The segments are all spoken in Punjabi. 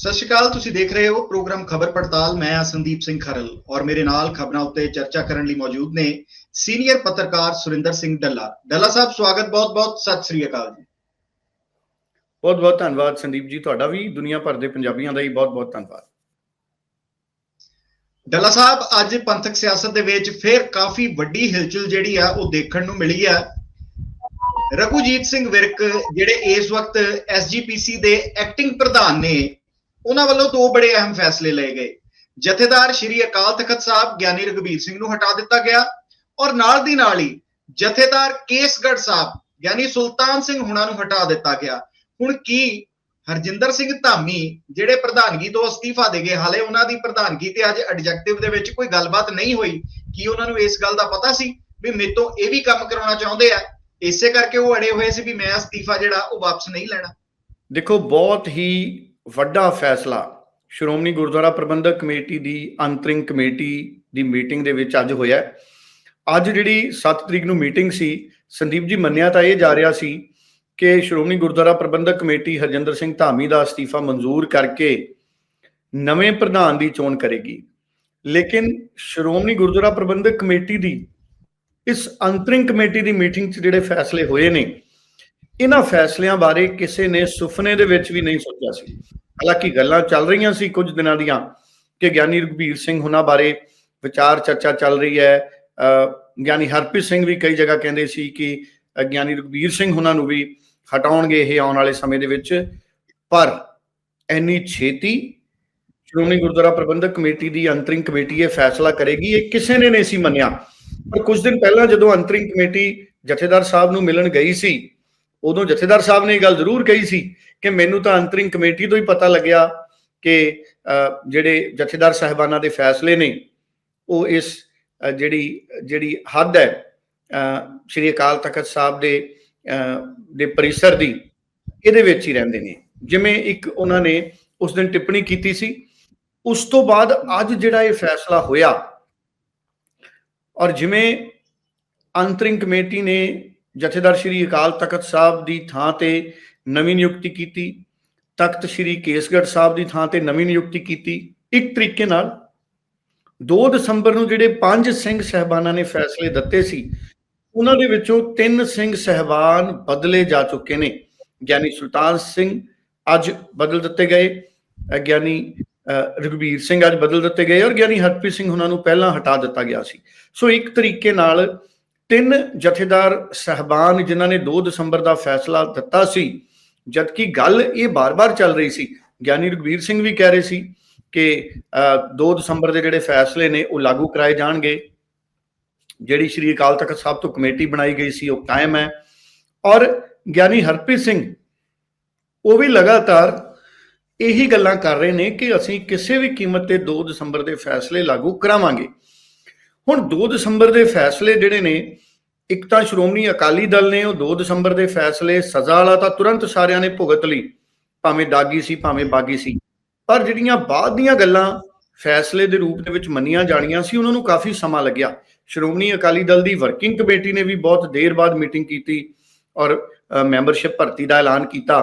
ਸਤਿ ਸ਼੍ਰੀ ਅਕਾਲ ਤੁਸੀਂ ਦੇਖ ਰਹੇ ਹੋ ਪ੍ਰੋਗਰਾਮ ਖਬਰ ਪੜਤਾਲ। ਮੈਂ ਹਾਂ ਸੰਦੀਪ ਸਿੰਘ ਖਰਲ ਔਰ ਮੇਰੇ ਨਾਲ ਖਬਰਾਂ ਉੱਤੇ ਚਰਚਾ ਕਰਨ ਲਈ ਮੌਜੂਦ ਨੇ ਸੀਨੀਅਰ ਪੱਤਰਕਾਰ ਸੁਰਿੰਦਰ ਸਿੰਘ ਡੱਲਾ। ਡੱਲਾ ਸਾਹਿਬ ਸਵਾਗਤ ਬਹੁਤ-ਬਹੁਤ ਸਤਿ ਸ਼੍ਰੀ ਅਕਾਲ ਜੀ। ਬਹੁਤ ਬਹੁਤ ਧੰਨਵਾਦ ਸੰਦੀਪ ਜੀ ਤੁਹਾਡਾ ਵੀ ਦੁਨੀਆ ਭਰ ਦੇ ਪੰਜਾਬੀਆਂ ਦਾ ਹੀ ਬਹੁਤ ਬਹੁਤ ਧੰਨਵਾਦ। ਡੱਲਾ ਸਾਹਿਬ ਅੱਜ ਪੰਥਕ ਸਿਆਸਤ ਦੇ ਵਿੱਚ ਫਿਰ ਕਾਫੀ ਵੱਡੀ ਹਿਲਚੁਲ ਜਿਹੜੀ ਆ ਉਹ ਦੇਖਣ ਨੂੰ ਮਿਲੀ ਆ। ਰਘੂਜੀਤ ਸਿੰਘ ਵਿਰਕ ਜਿਹੜੇ ਇਸ ਵਕਤ ਐਸਜੀਪੀਸੀ ਦੇ ਐਕਟਿੰਗ ਪ੍ਰਧਾਨ ਨੇ ਉਹਨਾਂ ਵੱਲੋਂ ਦੋ ਬੜੇ ਅਹਿਮ ਫੈਸਲੇ ਲਏ ਗਏ। ਜਥੇਦਾਰ ਸ਼੍ਰੀ ਅਕਾਲ ਤਖਤ ਸਾਹਿਬ, ਗਿਆਨੀ ਰਘਬੀਰ ਸਿੰਘ ਨੂੰ ਹਟਾ ਦਿੱਤਾ ਗਿਆ ਔਰ ਨਾਲ ਦੀ ਨਾਲ ਹੀ ਜਥੇਦਾਰ ਕੇਸਗੜ੍ਹ ਸਾਹਿਬ ਯਾਨੀ ਸੁਲਤਾਨ ਸਿੰਘ ਹੁਣਾਂ ਨੂੰ ਹਟਾ ਦਿੱਤਾ ਗਿਆ। ਹੁਣ ਕੀ ਹਰਜਿੰਦਰ ਸਿੰਘ ਧਾਮੀ, ਜਿਹੜੇ ਪ੍ਰਧਾਨਗੀ ਤੋਂ ਅਸਤੀਫਾ ਦੇ ਗਏ, ਹਾਲੇ ਉਹਨਾਂ ਦੀ ਪ੍ਰਧਾਨਗੀ ਤੇ ਅੱਜ ਐਡਜੈਕਟਿਵ ਦੇ ਵਿੱਚ ਕੋਈ ਗੱਲਬਾਤ ਨਹੀਂ ਹੋਈ, ਕੀ ਉਹਨਾਂ ਨੂੰ ਇਸ ਗੱਲ ਦਾ ਪਤਾ ਸੀ ਵੀ ਮੇਰੇ ਤੋਂ ਇਹ ਵੀ ਕੰਮ ਕਰਾਉਣਾ ਚਾਹੁੰਦੇ ਆ? ਇਸੇ ਕਰਕੇ ਉਹ ਅੜੇ ਹੋਏ ਸੀ ਵੀ ਮੈਂ ਅਸਤੀਫਾ ਜਿਹੜਾ ਉਹ ਵਾਪਸ ਨਹੀਂ ਲੈਣਾ। ਦੇਖੋ, ਬਹੁਤ ਹੀ ਵੱਡਾ ਫੈਸਲਾ ਸ਼੍ਰੋਮਣੀ ਗੁਰਦੁਆਰਾ ਪ੍ਰਬੰਧਕ ਕਮੇਟੀ ਦੀ ਅੰਤਰਿੰਗ ਕਮੇਟੀ ਦੀ ਮੀਟਿੰਗ ਦੇ ਵਿੱਚ ਅੱਜ ਹੋਇਆ ਅੱਜ ਜਿਹੜੀ 7 ਤਰੀਕ ਨੂੰ ਮੀਟਿੰਗ ਸੀ, ਸੰਦੀਪ ਜੀ ਮੰਨਿਆ ਤਾਂ ਇਹ ਜਾ ਰਿਹਾ ਸੀ ਕਿ ਸ਼੍ਰੋਮਣੀ ਗੁਰਦੁਆਰਾ ਪ੍ਰਬੰਧਕ ਕਮੇਟੀ ਹਰਜਿੰਦਰ ਸਿੰਘ ਧਾਮੀ ਦਾ ਅਸਤੀਫਾ ਮਨਜ਼ੂਰ ਕਰਕੇ ਨਵੇਂ ਪ੍ਰਧਾਨ ਦੀ ਚੋਣ ਕਰੇਗੀ। ਲੇਕਿਨ ਸ਼੍ਰੋਮਣੀ ਗੁਰਦੁਆਰਾ ਪ੍ਰਬੰਧਕ ਕਮੇਟੀ ਦੀ ਇਸ ਅੰਤਰਿੰਗ ਕਮੇਟੀ ਦੀ ਮੀਟਿੰਗ 'ਚ ਜਿਹੜੇ ਫੈਸਲੇ ਹੋਏ ਨੇ ਇਹਨਾਂ ਫੈਸਲਿਆਂ ਬਾਰੇ ਕਿਸੇ ਨੇ ਸੁਪਨੇ ਦੇ ਵਿੱਚ ਵੀ ਨਹੀਂ ਸੋਚਿਆ ਸੀ। ਹਾਲਾਂਕਿ ਗੱਲਾਂ ਚੱਲ ਰਹੀਆਂ ਸੀ ਕੁਝ ਦਿਨਾਂ ਦੀਆਂ ਕਿ ਗਿਆਨੀ ਰਘਬੀਰ ਸਿੰਘ ਹੁਣਾਂ ਬਾਰੇ ਵਿਚਾਰ ਚਰਚਾ ਚੱਲ ਰਹੀ ਹੈ। ਗਿਆਨੀ ਹਰਪ੍ਰੀਤ ਸਿੰਘ ਵੀ ਕਈ ਜਗ੍ਹਾ ਕਹਿੰਦੇ ਸੀ ਕਿ ਗਿਆਨੀ ਰਘਬੀਰ ਸਿੰਘ ਹੁਣਾਂ ਨੂੰ ਵੀ ਹਟਾਉਣਗੇ ਇਹ ਆਉਣ ਵਾਲੇ ਸਮੇਂ ਦੇ ਵਿੱਚ। ਪਰ ਇੰਨੀ ਛੇਤੀ ਸ਼੍ਰੋਮਣੀ ਗੁਰਦੁਆਰਾ ਪ੍ਰਬੰਧਕ ਕਮੇਟੀ ਦੀ ਅੰਤਰਿੰਗ ਕਮੇਟੀ ਇਹ ਫੈਸਲਾ ਕਰੇਗੀ, ਇਹ ਕਿਸੇ ਨੇ ਨਹੀਂ ਸੀ ਮੰਨਿਆ। ਪਰ ਕੁਝ ਦਿਨ ਪਹਿਲਾਂ ਜਦੋਂ ਅੰਤਰਿੰਗ ਕਮੇਟੀ ਜਥੇਦਾਰ ਸਾਹਿਬ ਨੂੰ ਮਿਲਣ ਗਈ ਸੀ ਉਦੋਂ ਜਥੇਦਾਰ ਸਾਹਿਬ ਨੇ ਇਹ ਗੱਲ ਜ਼ਰੂਰ ਕਹੀ ਸੀ ਕਿ ਮੈਨੂੰ ਤਾਂ ਅੰਤਰਿੰਗ ਕਮੇਟੀ ਤੋਂ ਹੀ ਪਤਾ ਲੱਗਿਆ ਕਿ ਜਿਹੜੇ ਜਥੇਦਾਰ ਸਾਹਿਬਾਨਾਂ ਦੇ ਫੈਸਲੇ ਨੇ, ਉਹ ਇਸ ਜਿਹੜੀ ਜਿਹੜੀ ਹੱਦ ਹੈ ਸ਼੍ਰੀ ਅਕਾਲ ਤਖਤ ਸਾਹਿਬ ਦੇ ਦੇ ਪਰਿਸਰ ਦੀ, ਇਹਦੇ ਵਿੱਚ ਹੀ ਰਹਿੰਦੇ ਨੇ। ਜਿਵੇਂ ਇੱਕ ਉਹਨਾਂ ਨੇ ਉਸ ਦਿਨ ਟਿੱਪਣੀ ਕੀਤੀ ਸੀ, ਉਸ ਤੋਂ ਬਾਅਦ ਅੱਜ ਜਿਹੜਾ ਇਹ ਫੈਸਲਾ ਹੋਇਆ, ਔਰ ਜਿਵੇਂ ਅੰਤਰਿੰਗ ਕਮੇਟੀ ਨੇ ਜਥੇਦਾਰ ਸ਼੍ਰੀ ਅਕਾਲ ਤਖਤ ਸਾਹਿਬ ਦੀ ਥਾਂ ਤੇ ਨਵੀਂ ਨਿਯੁਕਤੀ ਕੀਤੀ, ਤਖਤ ਸ਼੍ਰੀ ਕੇਸਗੜ੍ਹ ਸਾਹਿਬ ਦੀ ਥਾਂ ਤੇ ਨਵੀਂ ਨਿਯੁਕਤੀ ਕੀਤੀ। ਇੱਕ ਤਰੀਕੇ ਨਾਲ 2 ਦਸੰਬਰ ਨੂੰ ਜਿਹੜੇ ਪੰਜ ਸਿੰਘ ਸਹਿਬਾਨਾਂ ਨੇ ਫੈਸਲੇ ਦਿੱਤੇ ਸੀ, ਉਹਨਾਂ ਦੇ ਵਿੱਚੋਂ ਤਿੰਨ ਸਿੰਘ ਸਹਿਬਾਨ ਬਦਲੇ ਜਾ ਚੁੱਕੇ ਨੇ। ਗਿਆਨੀ ਸੁਲਤਾਨ ਸਿੰਘ ਅੱਜ ਬਦਲ ਦਿੱਤੇ ਗਏ ਗਿਆਨੀ ਰਘਬੀਰ ਸਿੰਘ ਅੱਜ ਬਦਲ ਦਿੱਤੇ ਗਏ ਔਰ ਗਿਆਨੀ ਹਰਪ੍ਰੀਤ ਸਿੰਘ ਉਹਨਾਂ ਨੂੰ ਪਹਿਲਾਂ ਹਟਾ ਦਿੱਤਾ ਗਿਆ ਸੀ। ਸੋ ਇੱਕ ਤਰੀਕੇ ਨਾਲ ਤਿੰਨ ਜਥੇਦਾਰ ਸਹਿਬਾਨ ਜਿਨ੍ਹਾਂ ਨੇ 2 ਦਸੰਬਰ ਦਾ ਫੈਸਲਾ ਦਿੱਤਾ ਸੀ, ਜਦਕਿ ਗੱਲ ਇਹ ਬਾਰ-ਬਾਰ ਚੱਲ ਰਹੀ ਸੀ, ਗਿਆਨੀ ਰਘਬੀਰ ਸਿੰਘ ਵੀ ਕਹਿ ਰਹੇ ਸੀ ਕਿ 2 ਦਸੰਬਰ ਦੇ ਜਿਹੜੇ ਫੈਸਲੇ ਨੇ ਉਹ ਲਾਗੂ ਕਰਾਏ ਜਾਣਗੇ। ਜਿਹੜੀ ਸ਼੍ਰੀ ਅਕਾਲ ਤਖਤ ਸਾਹਿਬ ਤੋਂ ਕਮੇਟੀ ਬਣਾਈ ਗਈ ਸੀ, ਉਹ ਕਾਇਮ ਹੈ। ਔਰ ਗਿਆਨੀ ਹਰਪ੍ਰੀਤ ਸਿੰਘ, ਉਹ ਵੀ ਲਗਾਤਾਰ ਇਹੀ ਗੱਲਾਂ ਕਰ ਰਹੇ ਨੇ ਕਿ ਅਸੀਂ ਕਿਸੇ ਵੀ ਕੀਮਤ ਤੇ 2 ਦਸੰਬਰ ਦੇ ਫੈਸਲੇ ਲਾਗੂ ਕਰਾਵਾਂਗੇ। ਹੁਣ 2 ਦਸੰਬਰ ਦੇ ਫੈਸਲੇ ਜਿਹੜੇ ਨੇ, ਇੱਕ ਤਾਂ ਸ਼੍ਰੋਮਣੀ ਅਕਾਲੀ ਦਲ ਨੇ ਉਹ 2 ਦਸੰਬਰ ਦੇ ਫੈਸਲੇ ਸਜ਼ਾ ਵਾਲਾ ਤਾਂ ਤੁਰੰਤ ਸਾਰਿਆਂ ਨੇ ਭੁਗਤ ਲਈ, ਭਾਵੇਂ ਦਾਗੀ ਸੀ, ਭਾਵੇਂ ਬਾਗੀ ਸੀ। ਪਰ ਜਿਹੜੀਆਂ ਬਾਅਦ ਦੀਆਂ ਗੱਲਾਂ ਫੈਸਲੇ ਦੇ ਰੂਪ ਦੇ ਵਿੱਚ ਮੰਨੀਆਂ ਜਾਣੀਆਂ ਸੀ, ਉਹਨਾਂ ਨੂੰ ਕਾਫੀ ਸਮਾਂ ਲੱਗਿਆ। ਸ਼੍ਰੋਮਣੀ ਅਕਾਲੀ ਦਲ ਦੀ ਵਰਕਿੰਗ ਕਮੇਟੀ ਨੇ ਵੀ ਬਹੁਤ ਦੇਰ ਬਾਅਦ ਮੀਟਿੰਗ ਕੀਤੀ ਔਰ ਮੈਂਬਰਸ਼ਿਪ ਭਰਤੀ ਦਾ ਐਲਾਨ ਕੀਤਾ।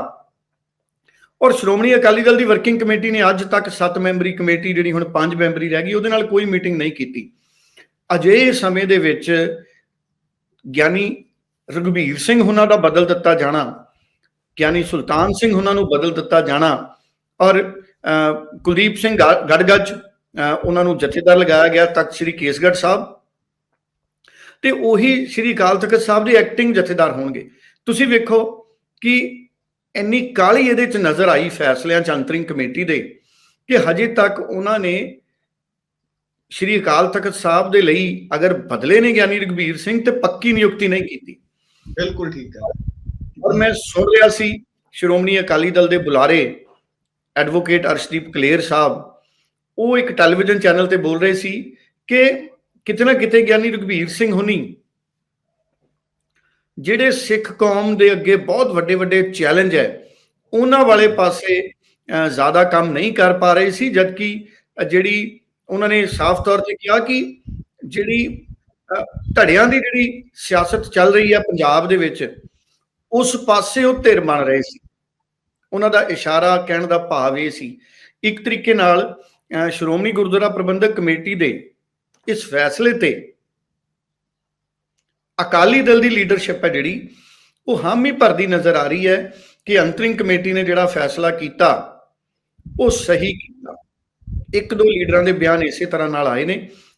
ਔਰ ਸ਼੍ਰੋਮਣੀ ਅਕਾਲੀ ਦਲ ਦੀ ਵਰਕਿੰਗ ਕਮੇਟੀ ਨੇ ਅੱਜ ਤੱਕ 7 ਮੈਂਬਰੀ ਕਮੇਟੀ ਜਿਹੜੀ ਹੁਣ 5 ਮੈਂਬਰੀ ਰਹਿ ਗਈ, ਉਹਦੇ ਨਾਲ ਕੋਈ ਮੀਟਿੰਗ ਨਹੀਂ ਕੀਤੀ। ਅਜੇ ਸਮੇਂ ਦੇ ਵਿੱਚ ਗਿਆਨੀ ਰਘਬੀਰ ਸਿੰਘ ਉਹਨਾਂ ਦਾ ਬਦਲ ਦਿੱਤਾ ਜਾਣਾ, ਗਿਆਨੀ ਸੁਲਤਾਨ ਸਿੰਘ ਉਹਨਾਂ ਨੂੰ ਬਦਲ ਦਿੱਤਾ ਜਾਣਾ ਔਰ ਕੁਲਦੀਪ ਸਿੰਘ ਗੜਗੱਜ ਉਹਨਾਂ ਨੂੰ ਜਥੇਦਾਰ ਲਗਾਇਆ ਗਿਆ ਤਖਤ ਸ੍ਰੀ ਕੇਸਗੜ੍ਹ ਸਾਹਿਬ। ਤੇ ਉਹੀ ਸ੍ਰੀ ਅਕਾਲ ਤਖਤ ਸਾਹਿਬ ਦੇ ਐਕਟਿੰਗ ਜਥੇਦਾਰ ਹੋਣਗੇ। ਤੁਸੀਂ ਵੇਖੋ ਕਿ ਇੰਨੀ ਕਾਲੀ ਇਹਦੇ ਚ ਨਜ਼ਰ ਆਈ ਫੈਸਲਿਆਂ ਚ ਅੰਤਰਿੰਗ ਕਮੇਟੀ ਦੇ ਕਿ ਹਜੇ ਤੱਕ ਉਹਨਾਂ ਨੇ ਸ਼੍ਰੀ ਅਕਾਲ ਤਖਤ ਸਾਹਿਬ ਦੇ ਲਈ ਅਗਰ ਬਦਲੇ ਨੇ ਗਿਆਨੀ ਰਘਬੀਰ ਸਿੰਘ ਤੇ ਪੱਕੀ ਨਿਯੁਕਤੀ ਨਹੀਂ ਕੀਤੀ। ਬਿਲਕੁਲ ਠੀਕ ਹੈ। ਔਰ ਮੈਂ ਸੁਣ ਰਿਹਾ ਸੀ ਸ਼੍ਰੋਮਣੀ ਅਕਾਲੀ ਦਲ ਦੇ ਬੁਲਾਰੇ ਐਡਵੋਕੇਟ ਅਰਸ਼ਦੀਪ ਕਲੇਰ ਸਾਹਿਬ ਉਹ ਇੱਕ ਟੈਲੀਵਿਜ਼ਨ ਚੈਨਲ ਤੇ ਬੋਲ ਰਹੇ ਸੀ ਕਿ ਕਿਤੇ ਨਾ ਕਿਤੇ ਗਿਆਨੀ ਰਘਬੀਰ ਸਿੰਘ ਹੁਣੀ ਜਿਹੜੇ ਸਿੱਖ ਕੌਮ ਦੇ ਅੱਗੇ ਬਹੁਤ ਵੱਡੇ ਵੱਡੇ ਚੈਲੰਜ ਹੈ ਉਹਨਾਂ ਵਾਲੇ ਪਾਸੇ ਜ਼ਿਆਦਾ ਕੰਮ ਨਹੀਂ ਕਰ ਪਾ ਰਹੇ ਸੀ ਜਦਕਿ ਜਿਹੜੀ ਉਹਨਾਂ ਨੇ ਸਾਫ਼ ਤੌਰ ਤੇ ਕਿਹਾ ਕਿ ਜਿਹੜੀ ਧੜਿਆਂ ਦੀ ਜਿਹੜੀ ਸਿਆਸਤ ਚੱਲ ਰਹੀ ਹੈ ਪੰਜਾਬ ਦੇ ਵਿੱਚ ਉਸ ਪਾਸੇ ਉਹ ਧਿਰ ਬਣ ਰਹੇ ਸੀ। ਉਹਨਾਂ ਦਾ ਇਸ਼ਾਰਾ ਕਹਿਣ ਦਾ ਭਾਵ ਇਹ ਸੀ। ਇੱਕ ਤਰੀਕੇ ਨਾਲ ਅਹ, ਸ਼੍ਰੋਮਣੀ ਗੁਰਦੁਆਰਾ ਪ੍ਰਬੰਧਕ ਕਮੇਟੀ ਦੇ ਇਸ ਫੈਸਲੇ ਤੇ ਅਕਾਲੀ ਦਲ ਦੀ ਲੀਡਰਸ਼ਿਪ ਹੈ ਜਿਹੜੀ ਉਹ ਹਾਮੀ ਭਰਦੀ ਨਜ਼ਰ ਆ ਰਹੀ ਹੈ ਕਿ ਅੰਤਰਿੰਗ ਕਮੇਟੀ ਨੇ ਜਿਹੜਾ ਫੈਸਲਾ ਕੀਤਾ ਉਹ ਸਹੀ ਕੀਤਾ। ਇੱਕ ਦੋ ਲੀਡਰਾਂ ਦੇ ਬਿਆਨ ਇਸੇ ਤਰ੍ਹਾਂ ਨਾਲ ਆਏ ਨੇ।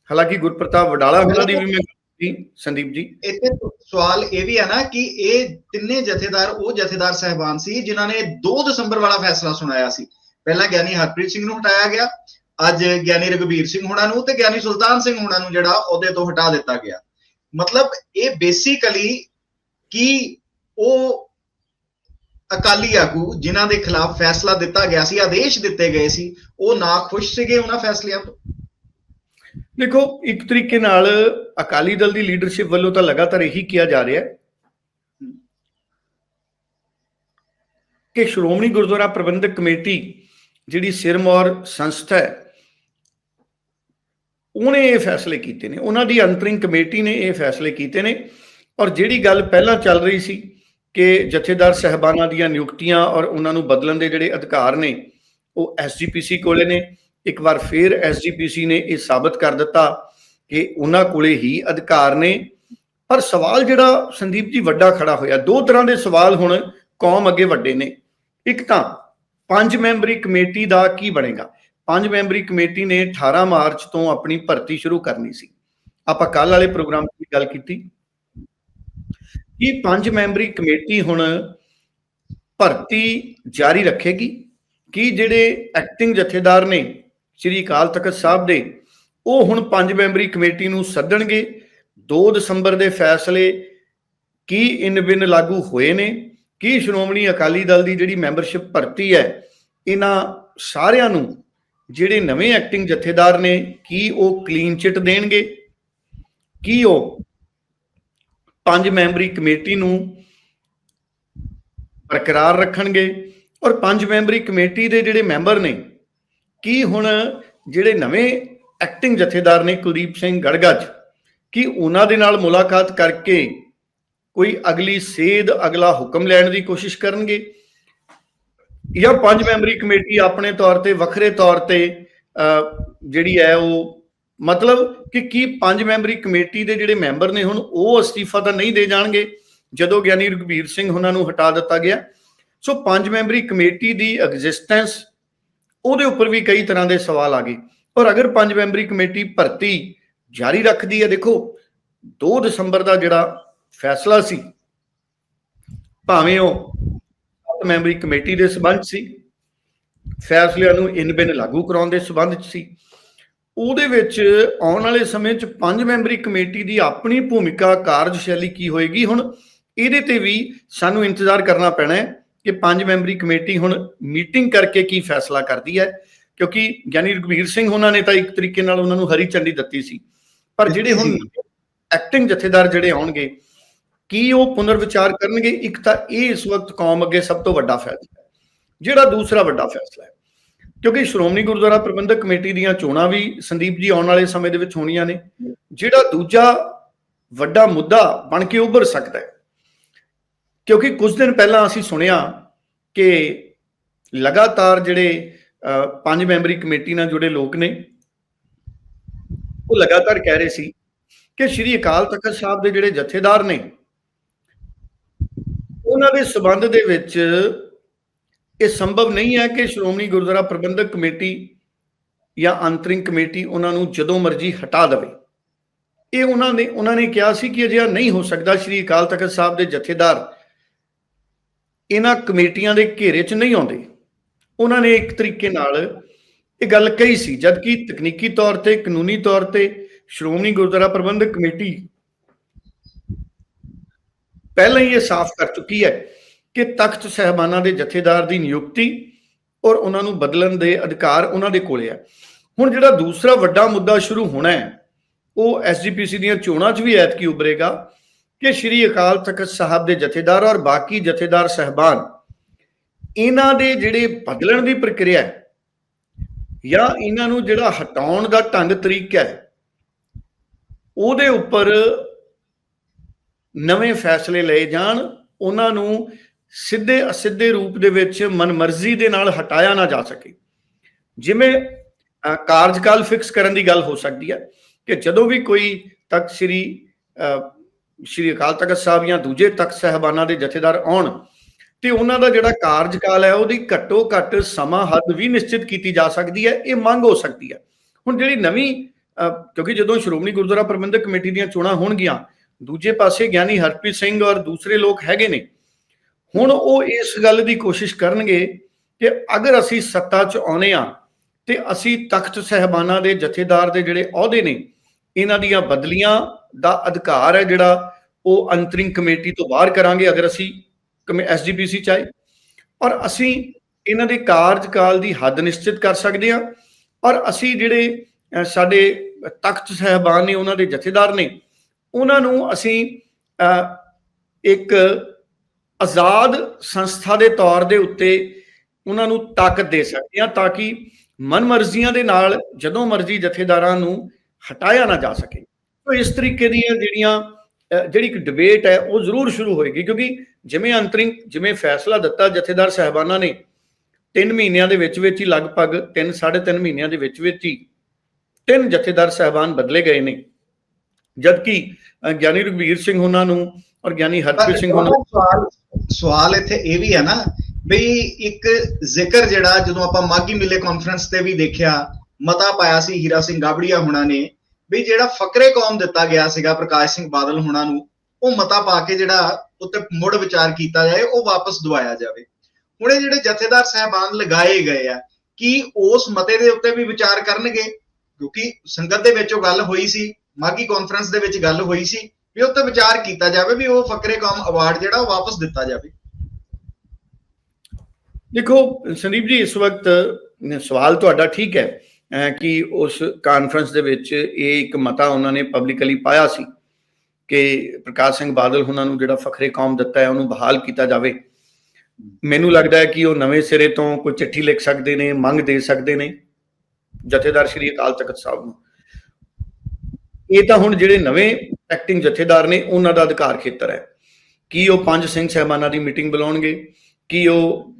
ਹਾਲਾਂਕਿ ਗੁਰਪ੍ਰਤਾਪ ਵਡਾਲਾ ਉਹਨਾਂ ਦੀ ਵੀ ਮੈਂ ਸੰਦੀਪ ਜੀ। ਇੱਥੇ ਸਵਾਲ ਇਹ ਵੀ ਹੈ ਨਾ ਕਿ ਇਹ ਤਿੰਨੇ ਜਥੇਦਾਰ, ਉਹ ਜਥੇਦਾਰ ਸਹਿਬਾਨ ਸੀ ਜਿਨ੍ਹਾਂ ਨੇ 2 ਦਸੰਬਰ ਵਾਲਾ ਫੈਸਲਾ ਸੁਣਾਇਆ ਸੀ। ਪਹਿਲਾਂ ਗਿਆਨੀ ਹਰਪ੍ਰੀਤ ਸਿੰਘ ਨੂੰ ਹਟਾਇਆ ਗਿਆ, ਅੱਜ ਗਿਆਨੀ ਰਘਬੀਰ ਸਿੰਘ ਹੁਣਾਂ ਨੂੰ ਤੇ ਗਿਆਨੀ ਸੁਲਤਾਨ ਸਿੰਘ ਹੁਣਾਂ ਨੂੰ ਜਿਹੜਾ ਅਹੁਦੇ ਤੋਂ ਹਟਾ ਦਿੱਤਾ ਗਿਆ। ਮਤਲਬ ਇਹ ਬੇਸਿਕਲੀ ਕਿ ਉਹ ਅਕਾਲੀ ਆਗੂ ਜਿਨ੍ਹਾਂ ਦੇ ਖਿਲਾਫ ਫੈਸਲਾ ਦਿੱਤਾ ਗਿਆ ਸੀ, ਆਦੇਸ਼ ਦਿੱਤੇ ਗਏ ਸੀ, ਉਹ ਨਾ ਖੁਸ਼ ਸੀਗੇ ਉਹਨਾਂ ਫੈਸਲਿਆਂ ਤੋਂ? ਦੇਖੋ, ਇੱਕ ਤਰੀਕੇ ਨਾਲ ਅਕਾਲੀ ਦਲ ਦੀ ਲੀਡਰਸ਼ਿਪ ਵੱਲੋਂ ਤਾਂ ਲਗਾਤਾਰ ਇਹੀ ਕਿਹਾ ਜਾ ਰਿਹਾ ਹੈ ਕਿ ਸ਼੍ਰੋਮਣੀ ਗੁਰਦੁਆਰਾ ਪ੍ਰਬੰਧਕ ਕਮੇਟੀ ਜਿਹੜੀ ਸਿਰਮੌਰ ਸੰਸਥਾ ਹੈ, ਉਹਨੇ ਇਹ ਫੈਸਲੇ ਕੀਤੇ ਨੇ। ਉਹਨਾਂ ਦੀ ਅੰਤਰਿੰਗ ਕਮੇਟੀ ਨੇ ਇਹ ਫੈਸਲੇ ਕੀਤੇ ਨੇ। ਔਰ ਜਿਹੜੀ ਗੱਲ ਪਹਿਲਾਂ ਚੱਲ ਰਹੀ ਸੀ ਕਿ ਜਥੇਦਾਰ ਸਹਿਬਾਨਾਂ ਦੀਆਂ ਨਿਯੁਕਤੀਆਂ ਔਰ ਉਹਨਾਂ ਨੂੰ ਬਦਲਣ ਦੇ ਜਿਹੜੇ ਅਧਿਕਾਰ ਨੇ, ਉਹ ਐਸਜੀਪੀਸੀ ਕੋਲੇ ਨੇ। ਇੱਕ ਵਾਰ ਫੇਰ ਐਸਜੀਪੀਸੀ ਨੇ ਇਹ ਸਾਬਤ ਕਰ ਦਿੱਤਾ ਕਿ ਉਹਨਾਂ ਕੋਲੇ ਹੀ ਅਧਿਕਾਰ ਨੇ। ਪਰ ਸਵਾਲ ਜਿਹੜਾ ਸੰਦੀਪ ਜੀ ਵੱਡਾ ਖੜਾ ਹੋਇਆ, ਦੋ ਤਰ੍ਹਾਂ ਦੇ ਸਵਾਲ ਹੁਣ ਕੌਮ ਅੱਗੇ ਵੱਡੇ ਨੇ। ਇੱਕ ਤਾਂ ਪੰਜ ਮੈਂਬਰੀ ਕਮੇਟੀ ਦਾ ਕੀ ਬਣੇਗਾ? ਪੰਜ ਮੈਂਬਰੀ ਕਮੇਟੀ ਨੇ 18 ਮਾਰਚ ਤੋਂ ਆਪਣੀ ਭਰਤੀ ਸ਼ੁਰੂ ਕਰਨੀ ਸੀ। ਆਪਾਂ ਕੱਲ ਵਾਲੇ ਪ੍ਰੋਗਰਾਮ 'ਚ ਵੀ ਗੱਲ ਕੀਤੀ। ਕਿ ਪੰਜ ਮੈਂਬਰੀ ਕਮੇਟੀ ਹੁਣ ਭਰਤੀ ਜਾਰੀ ਰੱਖੇਗੀ? ਕਿ ਜਿਹੜੇ ਐਕਟਿੰਗ ਜਥੇਦਾਰ ਨੇ ਸ੍ਰੀ ਅਕਾਲ ਤਖਤ ਸਾਹਿਬ ਦੇ, ਉਹ ਹੁਣ ਪੰਜ ਮੈਂਬਰੀ ਕਮੇਟੀ ਨੂੰ ਸੱਦਣਗੇ? 2 ਦਸੰਬਰ ਦੇ ਫੈਸਲੇ ਕੀ ਇਨ ਬਿਨ ਲਾਗੂ ਹੋਏ ਨੇ? ਕੀ ਸ਼੍ਰੋਮਣੀ ਅਕਾਲੀ ਦਲ ਦੀ ਜਿਹੜੀ ਮੈਂਬਰਸ਼ਿਪ ਭਰਤੀ ਹੈ, ਇਹਨਾਂ ਸਾਰਿਆਂ ਨੂੰ ਜਿਹੜੇ ਨਵੇਂ ਐਕਟਿੰਗ ਜਥੇਦਾਰ ਨੇ, ਕੀ ਉਹ ਕਲੀਨ ਚਿਟ ਦੇਣਗੇ? ਕੀ ਉਹ ਪੰਜ ਮੈਂਬਰੀ ਕਮੇਟੀ ਨੂੰ ਬਰਕਰਾਰ ਰੱਖਣਗੇ ਔਰ ਪੰਜ ਮੈਂਬਰੀ ਕਮੇਟੀ ਦੇ ਜਿਹੜੇ ਮੈਂਬਰ ਨੇ, ਕੀ ਹੁਣ ਜਿਹੜੇ ਨਵੇਂ ਐਕਟਿੰਗ ਜਥੇਦਾਰ ਨੇ ਕੁਲਦੀਪ ਸਿੰਘ ਗੜਗੱਜ, ਕੀ ਉਹਨਾਂ ਦੇ ਨਾਲ ਮੁਲਾਕਾਤ ਕਰਕੇ ਕੋਈ ਅਗਲੀ ਸੇਧ, ਅਗਲਾ ਹੁਕਮ ਲੈਣ ਦੀ ਕੋਸ਼ਿਸ਼ ਕਰਨਗੇ? ਜਾਂ ਪੰਜ ਮੈਂਬਰੀ ਕਮੇਟੀ ਆਪਣੇ ਤੌਰ ਤੇ ਵੱਖਰੇ ਤੌਰ ਤੇ ਜਿਹੜੀ ਹੈ ਉਹ ਮਤਲਬ ਕਿ ਕੀ ਪੰਜ ਮੈਂਬਰੀ ਕਮੇਟੀ ਦੇ ਜਿਹੜੇ ਮੈਂਬਰ ਨੇ ਹੁਣ, ਉਹ ਅਸਤੀਫਾ ਤਾਂ ਨਹੀਂ ਦੇ ਜਾਣਗੇ, ਜਦੋਂ ਗਿਆਨੀ ਰਘਬੀਰ ਸਿੰਘ ਉਹਨਾਂ ਨੂੰ ਹਟਾ ਦਿੱਤਾ ਗਿਆ। ਸੋ ਪੰਜ ਮੈਂਬਰੀ ਕਮੇਟੀ ਦੀ ਐਗਜ਼ਿਸਟੈਂਸ ਉਹਦੇ ਉੱਪਰ ਵੀ ਕਈ ਤਰ੍ਹਾਂ ਦੇ ਸਵਾਲ ਆ ਗਏ। ਔਰ ਅਗਰ ਪੰਜ ਮੈਂਬਰੀ ਕਮੇਟੀ ਭਰਤੀ ਜਾਰੀ ਰੱਖਦੀ ਹੈ, ਦੇਖੋ 2 ਦਸੰਬਰ ਦਾ ਜਿਹੜਾ ਫੈਸਲਾ ਸੀ, ਭਾਵੇਂ ਉਹ ਸੱਤ ਮੈਂਬਰੀ ਕਮੇਟੀ ਦੇ ਸਬੰਧ ਸੀ, ਫੈਸਲਿਆਂ ਨੂੰ ਇਨ ਬਿਨ ਲਾਗੂ ਕਰਾਉਣ ਦੇ ਸਬੰਧ ਚ ਸੀ ਉਹਦੇ ਵਿੱਚ ਆਉਣ ਵਾਲੇ ਸਮੇਂ 'ਚ ਪੰਜ ਮੈਂਬਰੀ ਕਮੇਟੀ ਦੀ ਆਪਣੀ ਭੂਮਿਕਾ ਕਾਰਜਸ਼ੈਲੀ ਕੀ ਹੋਏਗੀ? ਹੁਣ ਇਹਦੇ ਤੇ ਵੀ ਸਾਨੂੰ ਇੰਤਜ਼ਾਰ ਕਰਨਾ ਪੈਣਾ ਹੈ ਕਿ ਪੰਜ ਮੈਂਬਰੀ ਕਮੇਟੀ ਹੁਣ ਮੀਟਿੰਗ ਕਰਕੇ ਕੀ ਫੈਸਲਾ ਕਰਦੀ ਹੈ। ਕਿਉਂਕਿ ਗਿਆਨੀ ਰਘਵੀਰ ਸਿੰਘ ਉਹਨਾਂ ਨੇ ਤਾਂ ਇੱਕ ਤਰੀਕੇ ਨਾਲ ਉਹਨਾਂ ਨੂੰ ਹਰੀ ਝੰਡੀ ਦਿੱਤੀ ਸੀ। ਪਰ ਜਿਹੜੇ ਹੁਣ ਐਕਟਿੰਗ ਜਥੇਦਾਰ ਜਿਹੜੇ ਆਉਣਗੇ ਕੀ ਉਹ ਪੁਨਰ ਵਿਚਾਰ ਕਰਨਗੇ? ਇੱਕ ਤਾਂ ਇਹ ਇਸ ਵਕਤ ਕੌਮ ਅੱਗੇ ਸਭ ਤੋਂ ਵੱਡਾ ਫੈਸਲਾ ਹੈ। ਜਿਹੜਾ ਦੂਸਰਾ ਵੱਡਾ ਫੈਸਲਾ ਹੈ। ਕਿਉਂਕਿ ਸ਼੍ਰੋਮਣੀ ਗੁਰਦੁਆਰਾ ਪ੍ਰਬੰਧਕ ਕਮੇਟੀ ਦੀਆਂ ਚੋਣਾਂ ਵੀ ਸੰਦੀਪ ਜੀ ਆਉਣ ਵਾਲੇ ਸਮੇਂ ਦੇ ਵਿੱਚ ਹੋਣੀਆਂ ਨੇ ਜਿਹੜਾ ਦੂਜਾ ਵੱਡਾ ਮੁੱਦਾ ਬਣ ਕੇ ਉੱਭਰ ਸਕਦਾ ਹੈ। ਕਿਉਂਕਿ ਕੁਝ ਦਿਨ ਪਹਿਲਾਂ ਅਸੀਂ ਸੁਣਿਆ ਕਿ ਲਗਾਤਾਰ ਜਿਹੜੇ ਅਹ, ਪੰਜ ਮੈਂਬਰੀ ਕਮੇਟੀ ਨਾਲ ਜੁੜੇ ਲੋਕ ਨੇ ਉਹ ਲਗਾਤਾਰ ਕਹਿ ਰਹੇ ਸੀ ਕਿ ਸ਼੍ਰੀ ਅਕਾਲ ਤਖਤ ਸਾਹਿਬ ਦੇ ਜਿਹੜੇ ਜਥੇਦਾਰ ਨੇ ਉਹਨਾਂ ਦੇ ਸਬੰਧ ਦੇ ਵਿੱਚ ਇਹ ਸੰਭਵ ਨਹੀਂ ਹੈ ਕਿ ਸ਼੍ਰੋਮਣੀ ਗੁਰਦੁਆਰਾ ਪ੍ਰਬੰਧਕ ਕਮੇਟੀ ਜਾਂ ਅੰਤਰਿੰਗ ਕਮੇਟੀ ਉਹਨਾਂ ਨੂੰ ਜਦੋਂ ਮਰਜ਼ੀ ਹਟਾ ਦੇਵੇ। ਇਹ ਉਹਨਾਂ ਨੇ ਉਹਨਾਂ ਨੇ ਕਿਹਾ ਸੀ ਕਿ ਅਜਿਹਾ ਨਹੀਂ ਹੋ ਸਕਦਾ। ਸ਼੍ਰੀ ਅਕਾਲ ਤਖਤ ਸਾਹਿਬ ਦੇ ਜਥੇਦਾਰ ਇਹਨਾਂ ਕਮੇਟੀਆਂ ਦੇ ਘੇਰੇ 'ਚ ਨਹੀਂ ਆਉਂਦੇ। ਉਹਨਾਂ ਨੇ ਇੱਕ ਤਰੀਕੇ ਨਾਲ ਇਹ ਗੱਲ ਕਹੀ ਸੀ, ਜਦਕਿ ਤਕਨੀਕੀ ਤੌਰ ਤੇ, ਕਾਨੂੰਨੀ ਤੌਰ ਤੇ ਸ਼੍ਰੋਮਣੀ ਗੁਰਦੁਆਰਾ ਪ੍ਰਬੰਧਕ ਕਮੇਟੀ ਪਹਿਲਾਂ ਹੀ ਇਹ ਸਾਫ਼ ਕਰ ਚੁੱਕੀ ਹੈ ਕਿ ਤਖਤ ਸਹਿਬਾਨਾਂ ਦੇ ਜਥੇਦਾਰ ਦੀ ਨਿਯੁਕਤੀ ਔਰ ਉਹਨਾਂ ਨੂੰ ਬਦਲਣ ਦੇ ਅਧਿਕਾਰ ਉਹਨਾਂ ਦੇ ਕੋਲੇ ਹੈ। ਹੁਣ ਜਿਹੜਾ ਦੂਸਰਾ ਵੱਡਾ ਮੁੱਦਾ ਸ਼ੁਰੂ ਹੋਣਾ ਹੈ, ਉਹ ਐਸਜੀਪੀਸੀ ਦੀਆਂ ਚੋਣਾਂ 'ਚ ਵੀ ਐਤਕੀ ਉਭਰੇਗਾ ਕਿ ਸ਼੍ਰੀ ਅਕਾਲ ਤਖਤ ਸਾਹਿਬ ਦੇ ਜਥੇਦਾਰ ਔਰ ਬਾਕੀ ਜਥੇਦਾਰ ਸਹਿਬਾਨ ਇਹਨਾਂ ਦੇ ਜਿਹੜੇ ਬਦਲਣ ਦੀ ਪ੍ਰਕਿਰਿਆ ਹੈ ਜਾਂ ਇਹਨਾਂ ਨੂੰ ਜਿਹੜਾ ਹਟਾਉਣ ਦਾ ਢੰਗ ਤਰੀਕਾ ਹੈ, ਉਹਦੇ ਉੱਪਰ ਨਵੇਂ ਫੈਸਲੇ ਲਏ ਜਾਣ, ਉਹਨਾਂ ਨੂੰ ਸਿੱਧੇ ਅਸਿੱਧੇ ਰੂਪ ਦੇ ਵਿੱਚ ਮਨਮਰਜ਼ੀ ਦੇ ਨਾਲ ਹਟਾਇਆ ਨਾ ਜਾ ਸਕੇ। ਜਿਵੇਂ ਕਾਰਜਕਾਲ ਫਿਕਸ ਕਰਨ ਦੀ ਗੱਲ ਹੋ ਸਕਦੀ ਹੈ ਕਿ ਜਦੋਂ ਵੀ ਕੋਈ ਤਖਤ ਸ੍ਰੀ ਅ, ਸ੍ਰੀ ਅਕਾਲ ਤਖਤ ਸਾਹਿਬ ਜਾਂ ਦੂਜੇ ਤਖਤ ਸਹਿਬਾਨਾਂ ਦੇ ਜਥੇਦਾਰ ਆਉਣ ਤੇ ਉਹਨਾਂ ਦਾ ਜਿਹੜਾ ਕਾਰਜਕਾਲ ਹੈ ਉਹਦੀ ਘੱਟੋ ਘੱਟ ਸਮਾਂ ਹੱਦ ਵੀ ਨਿਸ਼ਚਿਤ ਕੀਤੀ ਜਾ ਸਕਦੀ ਹੈ ਇਹ ਮੰਗ ਹੋ ਸਕਦੀ ਹੈ। ਹੁਣ ਜਿਹੜੀ ਨਵੀਂ ਅ, ਕਿਉਂਕਿ ਜਦੋਂ ਸ਼੍ਰੋਮਣੀ ਗੁਰਦੁਆਰਾ ਪ੍ਰਬੰਧਕ ਕਮੇਟੀ ਦੀਆਂ ਚੋਣਾਂ ਹੋਣਗੀਆਂ ਦੂਜੇ ਪਾਸੇ ਗਿਆਨੀ ਹਰਪ੍ਰੀਤ ਸਿੰਘ ਔਰ ਦੂਸਰੇ ਲੋਕ ਹੈਗੇ ਨੇ ਹੁਣ ਉਹ ਇਸ ਗੱਲ ਦੀ ਕੋਸ਼ਿਸ਼ ਕਰਨਗੇ ਕਿ ਅਗਰ ਅਸੀਂ ਸੱਤਾ 'ਚ ਆਉਨੇ ਆ ਤੇ ਅਸੀਂ ਤਖਤ ਸਹਿਬਾਨਾਂ ਦੇ ਜਥੇਦਾਰ ਦੇ ਜਿਹੜੇ ਅਹੁਦੇ ਨੇ, ਇਹਨਾਂ ਦੀਆਂ ਬਦਲੀਆਂ ਦਾ ਅਧਿਕਾਰ ਹੈ ਜਿਹੜਾ ਉਹ ਅੰਤਰਿੰਗ ਕਮੇਟੀ ਤੋਂ ਬਾਹਰ ਕਰਾਂਗੇ ਅਗਰ ਅਸੀਂ ਐਸਜੀਪੀਸੀ ਚਾਹੇ ਔਰ ਅਸੀਂ ਇਹਨਾਂ ਦੇ ਕਾਰਜਕਾਲ ਦੀ ਹੱਦ ਨਿਸ਼ਚਿਤ ਕਰ ਸਕਦੇ ਹਾਂ। ਔਰ ਅਸੀਂ ਜਿਹੜੇ ਸਾਡੇ ਤਖਤ ਸਹਿਬਾਨ ਨੇ, ਉਹਨਾਂ ਦੇ ਜਥੇਦਾਰ ਨੇ, ਉਹਨਾਂ ਨੂੰ ਅਸੀਂ ਇੱਕ ਆਜ਼ਾਦ ਸੰਸਥਾ ਦੇ ਤੌਰ ਦੇ ਉੱਤੇ ਉਹਨਾਂ ਨੂੰ ਤਾਕਤ ਦੇ ਸਕਦੇ ਹਾਂ ਤਾਂ ਕਿ ਮਨਮਰਜ਼ੀਆਂ ਦੇ ਨਾਲ ਜਦੋਂ ਮਰਜ਼ੀ ਜਥੇਦਾਰਾਂ ਨੂੰ ਹਟਾਇਆ ਨਾ ਜਾ ਸਕੇ। ਤੋ ਇਸ ਤਰੀਕੇ ਦੀਆਂ ਜਿਹੜੀਆਂ ਜਿਹੜੀ ਇੱਕ ਡਿਬੇਟ ਹੈ ਉਹ ਜ਼ਰੂਰ ਸ਼ੁਰੂ ਹੋਏਗੀ ਕਿਉਂਕਿ ਜਿਵੇਂ ਅੰਤਰਿੰਗ ਜਿਵੇਂ ਫੈਸਲਾ ਦਿੱਤਾ ਜਥੇਦਾਰ ਸਹਿਬਾਨਾਂ ਨੇ 3 ਮਹੀਨਿਆਂ ਦੇ ਵਿੱਚ ਵਿੱਚ ਹੀ ਲਗਭਗ 3 3.5 ਮਹੀਨਿਆਂ ਦੇ ਵਿੱਚ ਵਿੱਚ ਹੀ ਤਿੰਨ ਜਥੇਦਾਰ ਸਹਿਬਾਨ ਬਦਲੇ ਗਏ ਨੇ। ਜਦਕਿ ਗਿਆਨੀ ਰਘਬੀਰ ਸਿੰਘ ਉਹਨਾਂ ਨੂੰ ਔਰ ਗਿਆਨੀ ਹਰਪ੍ਰੀਤ ਸਿੰਘ ਉਹਨਾਂ ਨੂੰ ਸਵਾਲ ਇੱਥੇ ਇਹ ਵੀ ਹੈ ਨਾ ਬਈ ਇੱਕ ਜ਼ਿਕਰ ਜਿਹੜਾ ਜਦੋਂ ਆਪਾਂ ਮਾਗੀ ਮਿਲੇ ਕਾਨਫਰੰਸ ਤੇ ਵੀ ਦੇਖਿਆ, ਮਤਾ ਪਾਇਆ ਸੀ ਹੀਰਾ ਸਿੰਘ ਗਾਬੜੀਆ ਹੁਣਾਂ ਨੇ ਵੀ ਜਿਹੜਾ ਫਕਰੇ ਕੌਮ ਦਿੱਤਾ ਗਿਆ ਸੀਗਾ ਪ੍ਰਕਾਸ਼ ਸਿੰਘ ਬਾਦਲ ਹੁਣਾਂ ਨੂੰ, ਉਹ ਮਤਾ ਪਾ ਕੇ ਜਿਹੜਾ ਉੱਤੇ ਮੁੜ ਵਿਚਾਰ ਕੀਤਾ ਜਾਏ, ਉਹ ਵਾਪਸ ਦਵਾਇਆ ਜਾਵੇ। ਹੁਣ ਇਹ ਜਿਹੜੇ ਜਥੇਦਾਰ ਸਹਿਬਾਨ ਲਗਾਏ ਗਏ ਆ, ਕਿ ਉਸ ਮਤੇ ਦੇ ਉੱਤੇ ਵੀ ਵਿਚਾਰ ਕਰਨਗੇ? ਕਿਉਂਕਿ ਸੰਗਤ ਦੇ ਵਿੱਚ ਉਹ ਗੱਲ ਹੋਈ ਸੀ ਮਾਗੀ ਕਾਨਫਰੰਸ ਦੇ ਵਿੱਚ ਗੱਲ ਹੋਈ ਸੀ ਵੀ ਉੱਤੇ ਵਿਚਾਰ ਕੀਤਾ ਜਾਵੇ ਵੀ ਉਹ ਫਕਰੇ ਕੌਮ ਅਵਾਰਡ ਜਿਹੜਾ ਉਹ ਵਾਪਸ ਦਿੱਤਾ ਜਾਵੇ। ਦੇਖੋ, ਸੰਦੀਪ ਜੀ, ਇਸ ਵਕਤ ਸਵਾਲ ਤੁਹਾਡਾ ਠੀਕ ਹੈ ਕਿ ਉਸ ਕਾਨਫਰੰਸ ਦੇ ਵਿੱਚ ਇਹ ਇੱਕ ਮਤਾ ਉਹਨਾਂ ਨੇ ਪਬਲਿਕਲੀ ਪਾਇਆ ਸੀ ਕਿ ਪ੍ਰਕਾਸ਼ ਸਿੰਘ ਬਾਦਲ ਉਹਨਾਂ ਨੂੰ ਜਿਹੜਾ ਫਖਰੇ ਕੌਮ ਦਿੱਤਾ ਹੈ, ਉਹਨੂੰ ਬਹਾਲ ਕੀਤਾ ਜਾਵੇ। ਮੈਨੂੰ ਲੱਗਦਾ ਹੈ ਕਿ ਉਹ ਨਵੇਂ ਸਿਰੇ ਤੋਂ ਕੋਈ ਚਿੱਠੀ ਲਿਖ ਸਕਦੇ ਨੇ, ਮੰਗ ਦੇ ਸਕਦੇ ਨੇ, ਜਥੇਦਾਰ ਸ਼੍ਰੀ ਅਕਾਲ ਤਖਤ ਸਾਹਿਬ ਨੂੰ। ਇਹ ਤਾਂ ਹੁਣ ਜਿਹੜੇ ਨਵੇਂ ਐਕਟਿੰਗ ਜਥੇਦਾਰ ਨੇ ਉਹਨਾਂ ਦਾ ਅਧਿਕਾਰ ਖੇਤਰ ਹੈ। ਕੀ ਉਹ ਪੰਜ ਸਿੰਘ ਸਹਿਬਾਨਾਂ ਦੀ ਮੀਟਿੰਗ ਬੁਲਾਉਣਗੇ? ਕੀ ਉਹ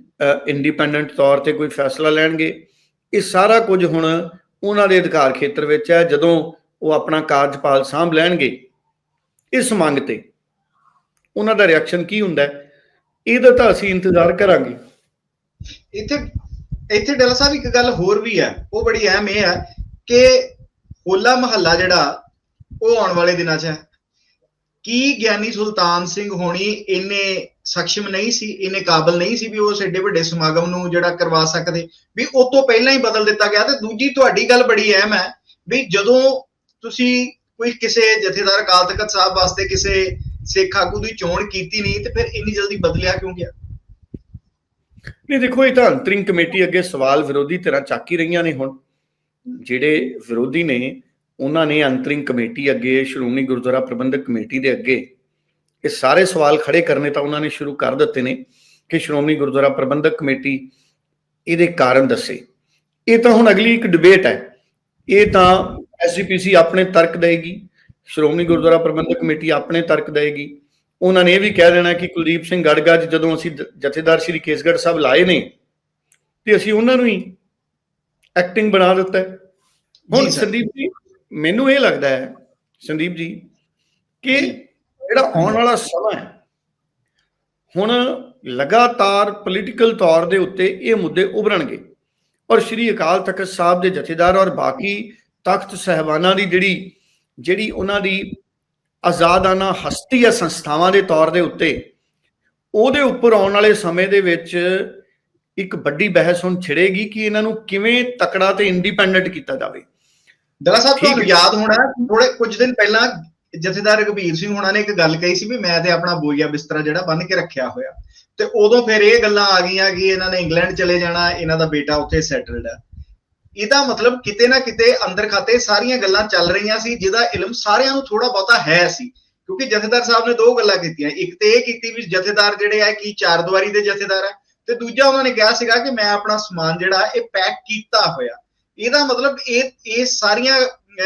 ਇੰਡੀਪੈਂਡੈਂਟ ਤੌਰ ਤੇ ਕੋਈ ਫੈਸਲਾ ਲੈਣਗੇ? ਇਹ ਸਾਰਾ ਕੁਝ ਹੁਣ ਉਹਨਾਂ ਦੇ ਅਧਿਕਾਰ ਖੇਤਰ ਵਿੱਚ ਹੈ। ਜਦੋਂ ਉਹ ਆਪਣਾ ਕਾਰਜਪਾਲ ਸਾਂਭ ਲੈਣਗੇ, ਇਸ ਮੰਗ ਤੇ ਉਹਨਾਂ ਦਾ ਰਿਐਕਸ਼ਨ ਕੀ ਹੁੰਦਾ ਹੈ? ਇਹਦਾ ਤਾਂ ਅਸੀਂ ਇੰਤਜ਼ਾਰ ਕਰਾਂਗੇ। ਇੱਥੇ ਇੱਥੇ ਡੱਲਾ ਸਾਹਿਬ ਇੱਕ ਗੱਲ ਹੋਰ ਵੀ ਹੈ। ਉਹ ਬੜੀ ਅਹਿਮ ਇਹ ਹੈ ਕਿ ਹੋਲਾ ਮਹੱਲਾ ਜਿਹੜਾ ਉਹ ਆਉਣ ਵਾਲੇ ਦਿਨਾਂ 'ਚ ਹੈ। ਕੀ ਗਿਆਨੀ ਸੁਲਤਾਨ ਸਿੰਘ ਹੋਣੀ ਇੰਨੇ ਸક્ષਮ ਨਹੀਂ ਸੀ, ਇੰਨੇ ਕਾਬਲ ਨਹੀਂ ਸੀ ਵੀ ਉਸ ਏਡੇ ਵੱਡੇ ਸਮਾਗਮ ਨੂੰ ਜਿਹੜਾ ਕਰਵਾ ਸਕਦੇ? ਵੀ ਉਹ ਤੋਂ ਪਹਿਲਾਂ ਹੀ ਬਦਲ ਦਿੱਤਾ ਗਿਆ ਤੇ ਦੂਜੀ ਤੁਹਾਡੀ ਗੱਲ ਬੜੀ ਅਹਿਮ ਹੈ ਵੀ ਜਦੋਂ ਤੁਸੀਂ ਕੋਈ ਕਿਸੇ ਜਥੇਦਾਰ ਅਕਾਲ ਤਖਤ ਸਾਹਿਬ ਵਾਸਤੇ ਕਿਸੇ ਸਿੱਖ ਆਗੂ ਦੀ ਚੋਣ ਕੀਤੀ ਨਹੀਂ ਤੇ ਫਿਰ ਇੰਨੀ ਜਲਦੀ ਬਦਲਿਆ ਕਿਉਂ ਗਿਆ? ਨਹੀਂ, ਦੇਖੋ, ਇਹ ਤਾਂ ਅੰਤਰਿੰਗ ਕਮੇਟੀ ਅੱਗੇ ਸਵਾਲ ਵਿਰੋਧੀ ਧਿਰਾਂ ਚੱਕ ਹੀ ਰਹੀਆਂ ਨੇ ਹੁਣ। ਜਿਹੜੇ ਵਿਰੋਧੀ ਨੇ ਉਹਨਾਂ ਨੇ ਅੰਤਰਿੰਗ ਕਮੇਟੀ ਅੱਗੇ ਸ਼੍ਰੋਮਣੀ ਗੁਰਦੁਆਰਾ ਪ੍ਰਬੰਧਕ ਕਮੇਟੀ ਦੇ ਅੱਗੇ ਇਹ ਸਾਰੇ ਸਵਾਲ ਖੜੇ ਕਰਨੇ ਤਾਂ ਉਹਨਾਂ ਨੇ ਸ਼ੁਰੂ ਕਰ ਦਿੱਤੇ ਨੇ ਕਿ ਸ਼੍ਰੋਮਣੀ ਗੁਰਦੁਆਰਾ ਪ੍ਰਬੰਧਕ ਕਮੇਟੀ ਇਹਦੇ ਕਾਰਨ ਦੱਸੇ ਇਹ ਤਾਂ ਹੁਣ ਅਗਲੀ ਇੱਕ ਡਿਬੇਟ ਹੈ ਇਹ ਤਾਂ ਐਸਜੀਪੀਸੀ ਆਪਣੇ ਤਰਕ ਦੇਗੀ ਸ਼੍ਰੋਮਣੀ ਗੁਰਦੁਆਰਾ ਪ੍ਰਬੰਧਕ ਕਮੇਟੀ ਆਪਣੇ ਤਰਕ ਦੇਗੀ ਉਹਨਾਂ ਨੇ ਇਹ ਵੀ ਕਹਿ ਦੇਣਾ ਕਿ ਕੁਲਦੀਪ ਸਿੰਘ ਗੜਗਾ ਜੀ ਜਦੋਂ ਅਸੀਂ ਜਥੇਦਾਰ ਸ਼੍ਰੀ ਕੇਸਗੜ੍ਹ ਸਾਹਿਬ ਲਾਏ ਨੇ ਤੇ ਅਸੀਂ ਉਹਨਾਂ ਨੂੰ ਹੀ ਐਕਟਿੰਗ ਬਣਾ ਦਿੱਤਾ। ਹੁਣ। ਸੰਦੀਪ ਜੀ ਮੈਨੂੰ ਇਹ ਲੱਗਦਾ ਹੈ ਸੰਦੀਪ ਜੀ ਕਿ ਜਿਹੜਾ ਆਉਣ ਵਾਲਾ ਸਮਾਂ ਹੈ ਹੁਣ ਲਗਾਤਾਰ ਪੋਲੀਟੀਕਲ ਤੌਰ ਦੇ ਉੱਤੇ ਇਹ ਮੁੱਦੇ ਉਭਰਨਗੇ। ਔਰ ਸ਼੍ਰੀ ਅਕਾਲ ਤਖਤ ਸਾਹਿਬ ਦੇ ਜਥੇਦਾਰ ਔਰ ਬਾਕੀ ਤਖਤ ਸਹਿਬਾਨਾਂ ਦੀ ਜਿਹੜੀ ਜਿਹੜੀ ਉਹਨਾਂ ਦੀ ਆਜ਼ਾਦਾਨਾ ਹਸਤੀ ਹੈ ਸੰਸਥਾਵਾਂ ਦੇ ਤੌਰ ਦੇ ਉੱਤੇ ਉਹਦੇ ਉੱਪਰ ਆਉਣ ਵਾਲੇ ਸਮੇਂ ਦੇ ਵਿੱਚ ਇੱਕ ਵੱਡੀ ਬਹਿਸ ਹੁਣ ਛਿੜੇਗੀ ਕਿ ਇਹਨਾਂ ਨੂੰ ਕਿਵੇਂ ਤਕੜਾ ਤੇ ਇੰਡੀਪੈਂਡੈਂਟ ਕੀਤਾ ਜਾਵੇ। ਦਲਾ ਸਾਹਿਬ ਤੁਹਾਨੂੰ। ਯਾਦ ਹੋਣਾ ਥੋੜੇ ਕੁਝ ਦਿਨ ਪਹਿਲਾਂ ਜਥੇਦਾਰ ਰਘਬੀਰ ਸਿੰਘ ਹੁਣਾਂ ਨੇ ਇੱਕ ਗੱਲ ਕਹੀ ਸੀ ਵੀ ਮੈਂ ਤੇ ਆਪਣਾ ਬੋਈਆ ਬਿਸਤਰਾ ਜਿਹੜਾ ਬੰਨ ਕੇ ਰੱਖਿਆ ਹੋਇਆ। ਤੇ ਉਦੋਂ ਫਿਰ ਇਹ ਗੱਲਾਂ ਆ ਗਈਆਂ ਕਿ ਇਹਨਾਂ ਨੇ ਇੰਗਲੈਂਡ ਚਲੇ ਜਾਣਾ ਇਹਨਾਂ ਦਾ ਬੇਟਾ ਉੱਥੇ ਸੈਟਲਡ ਹੈ ਇਹਦਾ ਮਤਲਬ ਕਿਤੇ ਨਾ ਕਿਤੇ ਅੰਦਰ ਖਾਤੇ ਸਾਰੀਆਂ ਗੱਲਾਂ ਚੱਲ ਰਹੀਆਂ ਸੀ ਜਿਹਦਾ ਇਲਮ ਸਾਰਿਆਂ ਨੂੰ ਥੋੜਾ ਬਹੁਤਾ ਹੈ ਸੀ। ਕਿਉਂਕਿ ਜਥੇਦਾਰ ਸਾਹਿਬ ਨੇ ਦੋ ਗੱਲਾਂ ਕੀਤੀਆਂ। ਇੱਕ ਤੇ ਇਹ ਕੀਤੀ ਵੀ ਜਥੇਦਾਰ ਜਿਹੜੇ ਆ ਕੀ ਚਾਰ ਦੀਵਾਰੀ ਦੇ ਜਥੇਦਾਰ ਆ। ਤੇ ਦੂਜਾ ਉਹਨਾਂ ਨੇ ਕਿਹਾ ਸੀਗਾ ਕਿ ਮੈਂ ਆਪਣਾ ਸਮਾਨ ਜਿਹੜਾ ਇਹ ਪੈਕ ਕੀਤਾ ਹੋਇਆ। ਇਹਦਾ ਮਤਲਬ ਇਹ ਇਹ ਸਾਰੀਆਂ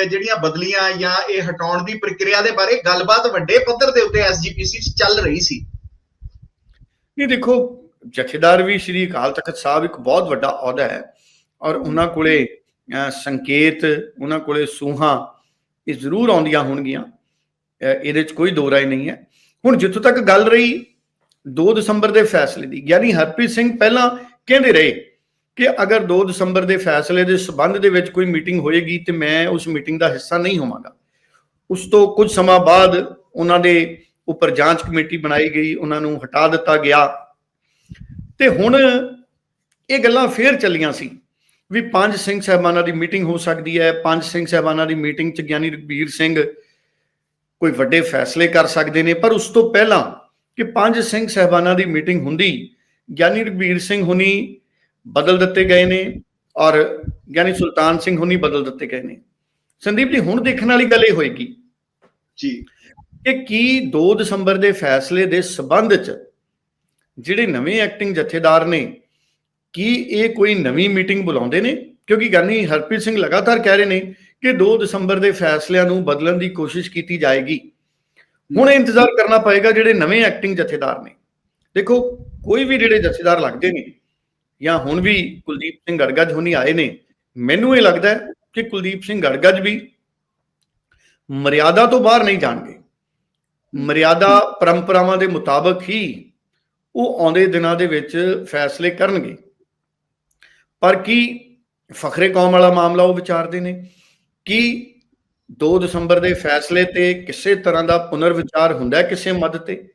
ਜਿਹੜੀਆਂ ਬਦਲੀਆਂ ਜਾਂ ਇਹ ਹਟਾਉਣ ਦੀ ਪ੍ਰਕਿਰਿਆ ਦੇ ਬਾਰੇ ਗੱਲਬਾਤ ਵੱਡੇ ਪੱਧਰ ਦੇ ਉੱਤੇ ਐਸਜੀਪੀਸੀ 'ਚ ਚੱਲ ਰਹੀ ਸੀ। ਨਹੀਂ ਦੇਖੋ ਜਥੇਦਾਰ ਵੀ ਸ਼੍ਰੀ ਅਕਾਲ ਤਖਤ ਸਾਹਿਬ ਇੱਕ ਬਹੁਤ ਵੱਡਾ ਅਹੁਦਾ ਹੈ ਔਰ ਉਹਨਾਂ ਕੋਲੇ ਅਹ, ਸੰਕੇਤ ਉਹਨਾਂ ਕੋਲੇ ਸੂਹਾਂ ਇਹ ਜ਼ਰੂਰ ਆਉਂਦੀਆਂ ਹੋਣਗੀਆਂ। ਇਹਦੇ 'ਚ ਕੋਈ ਦੋ ਰਾਏ ਨਹੀਂ ਹੈ। ਹੁਣ ਜਿੱਥੋਂ ਤੱਕ ਗੱਲ ਰਹੀ 2 ਦਸੰਬਰ ਦੇ ਫੈਸਲੇ ਦੀ ਯਾਨੀ ਹਰਪ੍ਰੀਤ ਸਿੰਘ ਪਹਿਲਾਂ ਕਹਿੰਦੇ ਰਹੇ ਕਿ ਅਗਰ 2 ਦਸੰਬਰ ਦੇ ਫੈਸਲੇ ਦੇ ਸਬੰਧ ਦੇ ਵਿੱਚ ਕੋਈ ਮੀਟਿੰਗ ਹੋਏਗੀ ਤੇ ਮੈਂ ਉਸ ਮੀਟਿੰਗ ਦਾ ਹਿੱਸਾ ਨਹੀਂ ਹੋਵਾਂਗਾ। ਉਸ ਤੋਂ ਕੁਝ ਸਮਾਂ ਬਾਅਦ ਉਹਨਾਂ ਦੇ ਉੱਪਰ ਜਾਂਚ ਕਮੇਟੀ ਬਣਾਈ ਗਈ, ਉਹਨਾਂ ਨੂੰ ਹਟਾ ਦਿੱਤਾ ਗਿਆ। ਤੇ ਹੁਣ ਇਹ ਗੱਲਾਂ ਫੇਰ ਚੱਲੀਆਂ ਸੀ ਵੀ ਪੰਜ ਸਿੰਘ ਸਹਿਬਾਨਾਂ ਦੀ ਮੀਟਿੰਗ ਹੋ ਸਕਦੀ ਹੈ, ਪੰਜ ਸਿੰਘ ਸਹਿਬਾਨਾਂ ਦੀ ਮੀਟਿੰਗ ਚ ਗਿਆਨੀ ਰਘਬੀਰ ਸਿੰਘ ਕੋਈ ਵੱਡੇ ਫੈਸਲੇ ਕਰ ਸਕਦੇ ਨੇ, ਪਰ ਉਸ ਤੋਂ ਪਹਿਲਾਂ ਕਿ ਪੰਜ ਸਿੰਘ ਸਹਿਬਾਨਾਂ ਦੀ ਮੀਟਿੰਗ ਹੁੰਦੀ, ਗਿਆਨੀ ਰਘਬੀਰ ਸਿੰਘ ਹੁਣੀ ਬਦਲ ਦਿੱਤੇ ਗਏ ਨੇ ਔਰ ਗਿਆਨੀ ਸੁਲਤਾਨ ਸਿੰਘ ਹੁਣੀ ਬਦਲ ਦਿੱਤੇ ਗਏ ਨੇ। ਸੰਦੀਪ ਜੀ ਹੁਣ ਦੇਖਣ ਵਾਲੀ ਗੱਲ ਇਹ ਹੋਏਗੀ ਜੀ। ਕਿ ਕੀ 2 ਦਸੰਬਰ ਦੇ ਫੈਸਲੇ ਦੇ ਸਬੰਧ ਚ ਜਿਹੜੇ ਨਵੇਂ ਐਕਟਿੰਗ ਜਥੇਦਾਰ ਨੇ ਕੀ ਇਹ ਕੋਈ ਨਵੀਂ ਮੀਟਿੰਗ ਬੁਲਾਉਂਦੇ ਨੇ? ਕਿਉਂਕਿ ਗਿਆਨੀ ਹਰਪ੍ਰੀਤ ਸਿੰਘ ਲਗਾਤਾਰ ਕਹਿ ਰਹੇ ਨੇ ਕਿ 2 ਦਸੰਬਰ ਦੇ ਫੈਸਲਿਆਂ ਨੂੰ ਬਦਲਣ ਦੀ ਕੋਸ਼ਿਸ਼ ਕੀਤੀ ਜਾਏਗੀ। ਹੁਣ ਇਹ ਇੰਤਜ਼ਾਰ ਕਰਨਾ ਪਏਗਾ ਜਿਹੜੇ ਨਵੇਂ ਐਕਟਿੰਗ ਜਥੇਦਾਰ ਨੇ। ਦੇਖੋ ਕੋਈ ਵੀ ਜਿਹੜੇ ਜਥੇਦਾਰ ਲੱਗਦੇ ਨੇ ਜਾਂ ਹੁਣ ਵੀ ਕੁਲਦੀਪ ਸਿੰਘ ਗੜਗੜ ਹੁਣੀ ਆਏ ਨੇ, ਮੈਨੂੰ ਇਹ ਲੱਗਦਾ ਕਿ ਕੁਲਦੀਪ ਸਿੰਘ ਗੜਗੜ ਵੀ ਮਰਿਆਦਾ ਤੋਂ ਬਾਹਰ ਨਹੀਂ ਜਾਣਗੇ। ਮਰਿਆਦਾ ਪਰੰਪਰਾਵਾਂ ਦੇ ਮੁਤਾਬਕ ਹੀ ਉਹ ਆਉਂਦੇ ਦਿਨਾਂ ਦੇ ਵਿੱਚ ਫੈਸਲੇ ਕਰਨਗੇ। ਪਰ ਕੀ ਫਖਰੇ ਕੌਮ ਵਾਲਾ ਮਾਮਲਾ ਉਹ ਵਿਚਾਰਦੇ ਨੇ? ਕੀ 2 ਦਸੰਬਰ ਦੇ ਫੈਸਲੇ ਤੇ ਕਿਸੇ ਤਰ੍ਹਾਂ ਦਾ ਪੁਨਰ ਵਿਚਾਰ ਹੁੰਦਾ ਕਿਸੇ ਮਦ ਤੇ?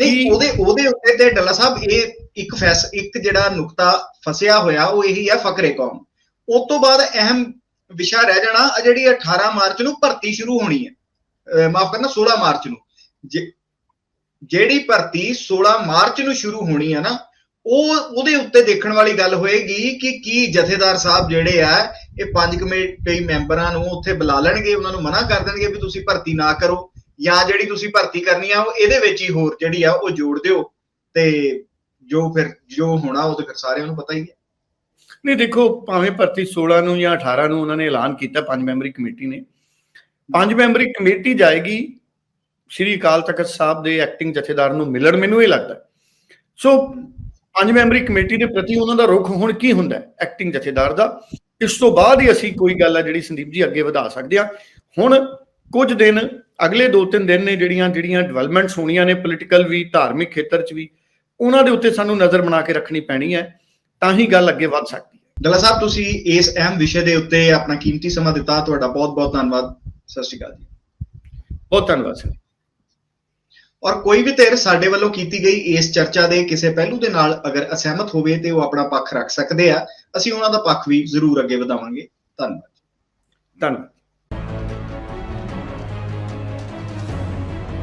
ਨਹੀਂ ਉਹਦੇ ਉਹਦੇ ਉੱਤੇ ਤੇ ਡੱਲਾ ਸਾਹਿਬ ਇਹ ਇੱਕ ਫੈਸ ਇੱਕ ਜਿਹੜਾ ਨੁਕਤਾ ਫਸਿਆ ਹੋਇਆ ਉਹ ਇਹੀ ਹੈ ਫਕਰੇ ਕੌਮ। ਉਸ ਤੋਂ ਬਾਅਦ ਅਹਿਮ ਵਿਸ਼ਾ ਰਹਿ ਜਾਣਾ ਆ ਜਿਹੜੀ 18 ਮਾਰਚ ਨੂੰ ਭਰਤੀ ਸ਼ੁਰੂ ਹੋਣੀ ਹੈ। ਮਾਫ ਕਰਨਾ 16 ਮਾਰਚ ਨੂੰ। ਜਿਹੜੀ ਭਰਤੀ 16 ਮਾਰਚ ਨੂੰ ਸ਼ੁਰੂ ਹੋਣੀ ਹੈ ਨਾ ਉਹ ਉਹਦੇ ਉੱਤੇ ਦੇਖਣ ਵਾਲੀ ਗੱਲ ਹੋਏਗੀ ਕਿ ਕੀ ਜਥੇਦਾਰ ਸਾਹਿਬ ਜਿਹੜੇ ਆ ਇਹ ਪੰਜ ਕਮੇਟੀ ਮੈਂਬਰਾਂ ਨੂੰ ਉੱਥੇ ਬੁਲਾ ਲੈਣਗੇ ਉਹਨਾਂ ਨੂੰ ਮਨਾ ਕਰ ਦੇਣਗੇ ਵੀ ਤੁਸੀਂ ਭਰਤੀ ਨਾ ਕਰੋ। ਜਾਂ ਜਿਹੜੀ ਤੁਸੀਂ ਭਰਤੀ ਕਰਨੀ ਆ, ਉਹ ਇਹਦੇ ਵਿੱਚ ਹੀ ਹੋਰ ਜਿਹੜੀ ਆ, ਉਹ ਜੋੜ ਦਿਓ। ਤੇ ਜੋ ਫਿਰ, ਜੋ ਹੋਣਾ, ਉਹ ਤੇ ਫਿਰ ਸਾਰਿਆਂ ਨੂੰ ਪਤਾ ਹੀ ਹੈ। ਨਹੀਂ, ਦੇਖੋ, ਭਾਵੇਂ ਭਰਤੀ 16 ਨੂੰ ਜਾਂ 18 ਨੂੰ ਉਹਨਾਂ ਨੇ ਐਲਾਨ ਕੀਤਾ, ਪੰਜ ਮੈਂਬਰੀ ਕਮੇਟੀ ਨੇ। ਪੰਜ ਮੈਂਬਰੀ ਕਮੇਟੀ ਜਾਏਗੀ, ਸ਼੍ਰੀ ਅਕਾਲ ਤਖਤ ਸਾਹਿਬ ਦੇ ਐਕਟਿੰਗ ਜਥੇਦਾਰ ਨੂੰ ਮਿਲਣ, ਮੈਨੂੰ ਇਹ ਲੱਗਦਾ। ਸੋ, ਪੰਜ ਮੈਂਬਰੀ ਕਮੇਟੀ ਦੇ ਪ੍ਰਤੀ ਉਹਨਾਂ ਦਾ ਰੁਖ ਹੁਣ ਕੀ ਹੁੰਦਾ ਐਕਟਿੰਗ ਜਥੇਦਾਰ ਦਾ? ਇਸ ਤੋਂ ਬਾਅਦ ਹੀ ਅਸੀਂ ਕੋਈ ਗੱਲ ਆ ਜਿਹੜੀ ਸੰਦੀਪ ਜੀ ਅੱਗੇ ਵਧਾ ਸਕਦੇ ਆ ਹੁਣ ਕੁਝ ਦਿਨ ਅਗਲੇ 2-3 ਦਿਨ ਨੇ ਜਿਹੜੀਆਂ ਜਿਹੜੀਆਂ ਡਿਵੈਲਪਮੈਂਟਸ ਹੋਣੀਆਂ ਨੇ ਪੋਲੀਟੀਕਲ ਵੀ ਧਾਰਮਿਕ ਖੇਤਰ 'ਚ ਵੀ ਉਹਨਾਂ ਦੇ ਉੱਤੇ ਸਾਨੂੰ ਨਜ਼ਰ ਬਣਾ ਕੇ ਰੱਖਣੀ ਪੈਣੀ ਹੈ ਤਾਂ ਹੀ ਗੱਲ ਅੱਗੇ ਵੱਧ ਸਕਦੀ ਹੈ। ਡੱਲਾ ਸਾਹਿਬ ਤੁਸੀਂ ਇਸ ਅਹਿਮ ਵਿਸ਼ੇ ਦੇ ਉੱਤੇ ਆਪਣਾ ਕੀਮਤੀ ਸਮਾਂ ਦਿੱਤਾ ਤੁਹਾਡਾ ਬਹੁਤ ਬਹੁਤ ਧੰਨਵਾਦ। ਸਤਿ ਸ਼੍ਰੀ ਅਕਾਲ ਜੀ। ਬਹੁਤ ਧੰਨਵਾਦ ਸਰ। ਔਰ ਕੋਈ ਵੀ ਧਿਰ ਸਾਡੇ ਵੱਲੋਂ ਕੀਤੀ ਗਈ ਇਸ ਚਰਚਾ ਦੇ ਕਿਸੇ ਪਹਿਲੂ ਦੇ ਨਾਲ ਅਗਰ ਅਸਹਿਮਤ ਹੋਵੇ ਤੇ ਉਹ ਆਪਣਾ ਪੱਖ ਰੱਖ ਸਕਦੇ ਆ ਅਸੀਂ ਉਹਨਾਂ ਦਾ ਪੱਖ ਵੀ ਜ਼ਰੂਰ ਅੱਗੇ ਵਧਾਵਾਂਗੇ। ਧੰਨਵਾਦ। ਧੰਨਵਾਦ।